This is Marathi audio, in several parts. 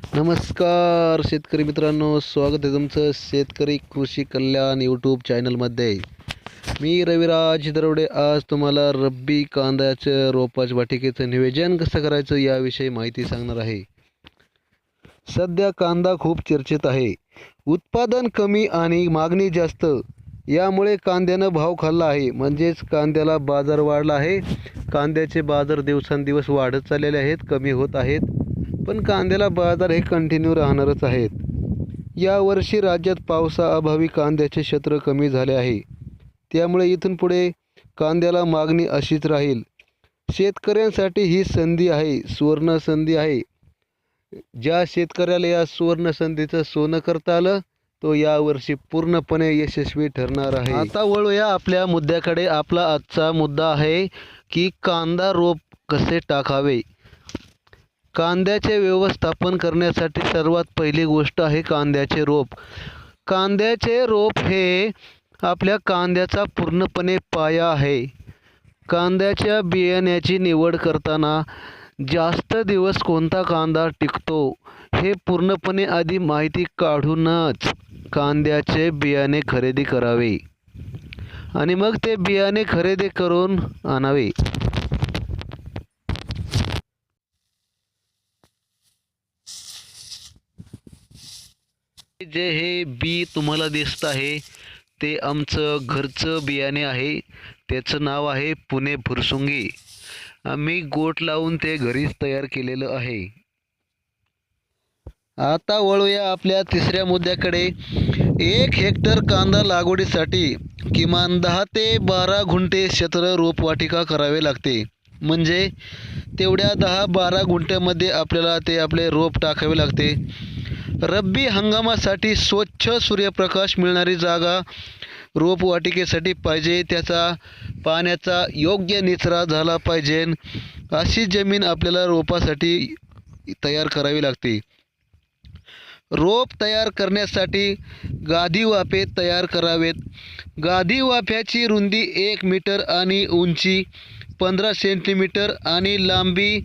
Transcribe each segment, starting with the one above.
नमस्कार शेतकरी मित्रांनो. स्वागत आहे तुमचं शेतकरी कृषी कल्याण यूट्यूब चॅनलमध्ये मी रविराज दरोडे. आज तुम्हाला रब्बी कांद्याचं रोपाच वाटिकेचं नियोजन कसं करायचं याविषयी माहिती सांगणार आहे. सध्या कांदा खूप चर्चेत आहे. उत्पादन कमी आणि मागणी जास्त. यामुळे कांद्यानं भाव खाल्ला आहे. म्हणजेच कांद्याला बाजार वाढला आहे. कांद्याचे बाजार दिवसेंदिवस वाढत चाललेले आहेत कमी होत आहेत. पण कांद्याला बाजार हे कंटिन्यू राहणारच आहेत. यावर्षी राज्यात पावसाअभावी कांद्याचे क्षेत्र कमी झाले आहे. त्यामुळे इथून पुढे कांद्याला मागणी अशीच राहील. शेतकऱ्यांसाठी ही संधी आहे सुवर्ण संधी आहे. ज्या शेतकऱ्याला या सुवर्ण संधीचं सोनं करता आलं तो यावर्षी पूर्णपणे यशस्वी ठरणार आहे. आता वळूया आपल्या मुद्द्याकडे. आपला आजचा मुद्दा आहे की कांदा रोप कसे टाकावे? कांद्याचे व्यवस्थापन करण्यासाठी सर्वात पहिली गोष्ट आहे कांद्याचे रोप. कांद्याचे रोप हे आपल्या कांद्याचा पूर्णपणे पाया आहे. कांद्याच्या बियाण्याची निवड करताना जास्त दिवस कोणता कांदा टिकतो हे पूर्णपणे आधी माहिती काढूनच कांद्याचे बियाणे खरेदी करावे आणि मग ते बियाणे खरेदी करून आणावे. जे हे बी तुम्हाला दिसत आहे ते आमचं घरचं बियाणे आहे. त्याचं नाव आहे पुणे फुरसुंगी आम्ही गोट लावून ते घरीच तयार केलेलं आहे. आता वळूया आपल्या तिसऱ्या मुद्द्याकडे. एक हेक्टर कांदा लागवडीसाठी किमान दहा ते बारा गुंठे क्षेत्र रोपवाटिका करावे लागते. म्हणजे तेवढ्या दहा बारा गुंठ्यामध्ये आपल्याला ते आपले रोप टाकावे लागते. रब्बी हंगामासाठी स्वच्छ सूर्यप्रकाश मिळणारी जागा रोपवाटिकेसाठी पाहिजे. त्याचा पाण्याचा योग्य निचरा झाला पाहिजे. अशी जमीन आपल्याला रोपासाठी तयार करावी लागते. रोप तयार करण्यासाठी गादी वाफे तयार करावेत. गादी वाफ्याची रुंदी एक मीटर आणि उंची पंधरा सेंटीमीटर आणि लांबी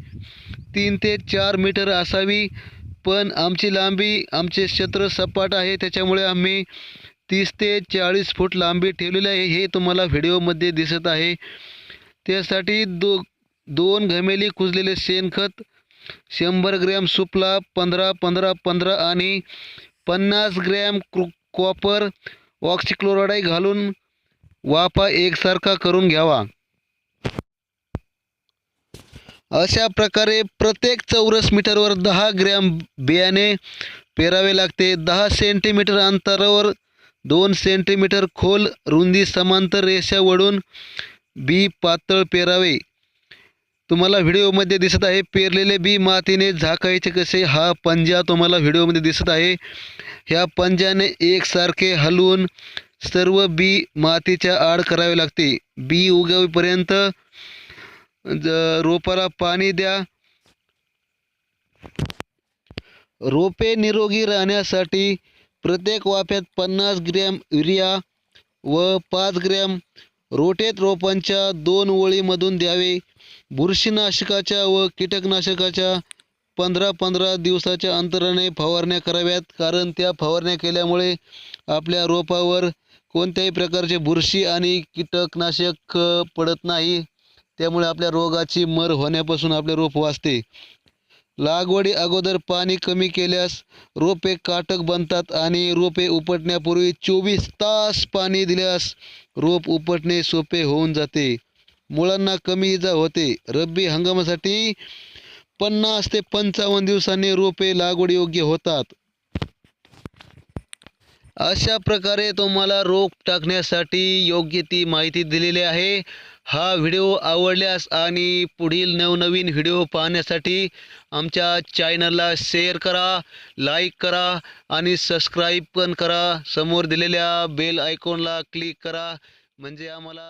तीन ते चार मीटर असावी. पण आमची लांबी आमचे क्षेत्र सपाट आहे. त्याच्यामुळे आम्ही तीस ते चाळीस फूट लांबी ठेवलेली आहे. हे तुम्हाला व्हिडिओमध्ये दिसत आहे. त्यासाठी दो दोन घमेली कुजलेले शेणखत शंभर ग्रॅम सुपला पंधरा पंधरा पंधरा आणि पन्नास ग्रॅम कॉपर ऑक्सिक्लोराडाई घालून वाफा एकसारखा करून घ्यावा. अशा प्रकारे प्रत्येक चौरस मीटरवर दहा ग्रॅम बियाणे पेरावे लागते. दहा सेंटीमीटर अंतरावर दोन सेंटीमीटर खोल रुंदी समांतर रेषा वळून बी पातळ पेरावे. तुम्हाला व्हिडिओमध्ये दिसत आहे पेरलेले बी मातीने झाकायचे कसे? हा पंजा तुम्हाला व्हिडिओमध्ये दिसत आहे. ह्या पंजाने एकसारखे हलवून सर्व बी मातीच्या आड करावे लागते. बी उगवेपर्यंत रोपाला पाणी द्या. रोपे निरोगी राहण्यासाठी प्रत्येक वाफ्यात पन्नास ग्रॅम युरिया व पाच ग्रॅम रोटेत रोपांच्या दोन ओळीमधून द्यावे. बुरशीनाशकाच्या व कीटकनाशकाच्या पंधरा पंधरा दिवसाच्या अंतराने फवारण्या कराव्यात. कारण त्या फवारण्या केल्यामुळे आपल्या रोपावर कोणत्याही प्रकारचे बुरशी आणि कीटकनाशक पडत नाही. त्यामुळे आपल्या रोगाची मर होण्यापासून आपले रोप वाचते. लागवडी अगोदर पाणी कमी केल्यास रोपे काटक बनतात आणि रोपे उपटण्यापूर्वी चोवीस तास पाणी दिल्यास रोप उपटणे सोपे होऊन जाते. मुळांना कमी इजा होते. रब्बी हंगामासाठी पन्नास ते पंचावन्न दिवसांनी रोपे लागवड योग्य होतात. अशा प्रकारे तुम्हाला रोप टाकण्यासाठी योग्य ती माहिती दिलेली आहे. हा व्हिडिओ आवडल्यास आणि पुढील नवनवीन व्हिडिओ पाहण्यासाठी आमच्या चॅनलला शेअर करा लाईक करा आणि सबस्क्राईब पण करा. समोर दिलेल्या बेल आयकॉनला क्लिक करा. म्हणजे आम्हाला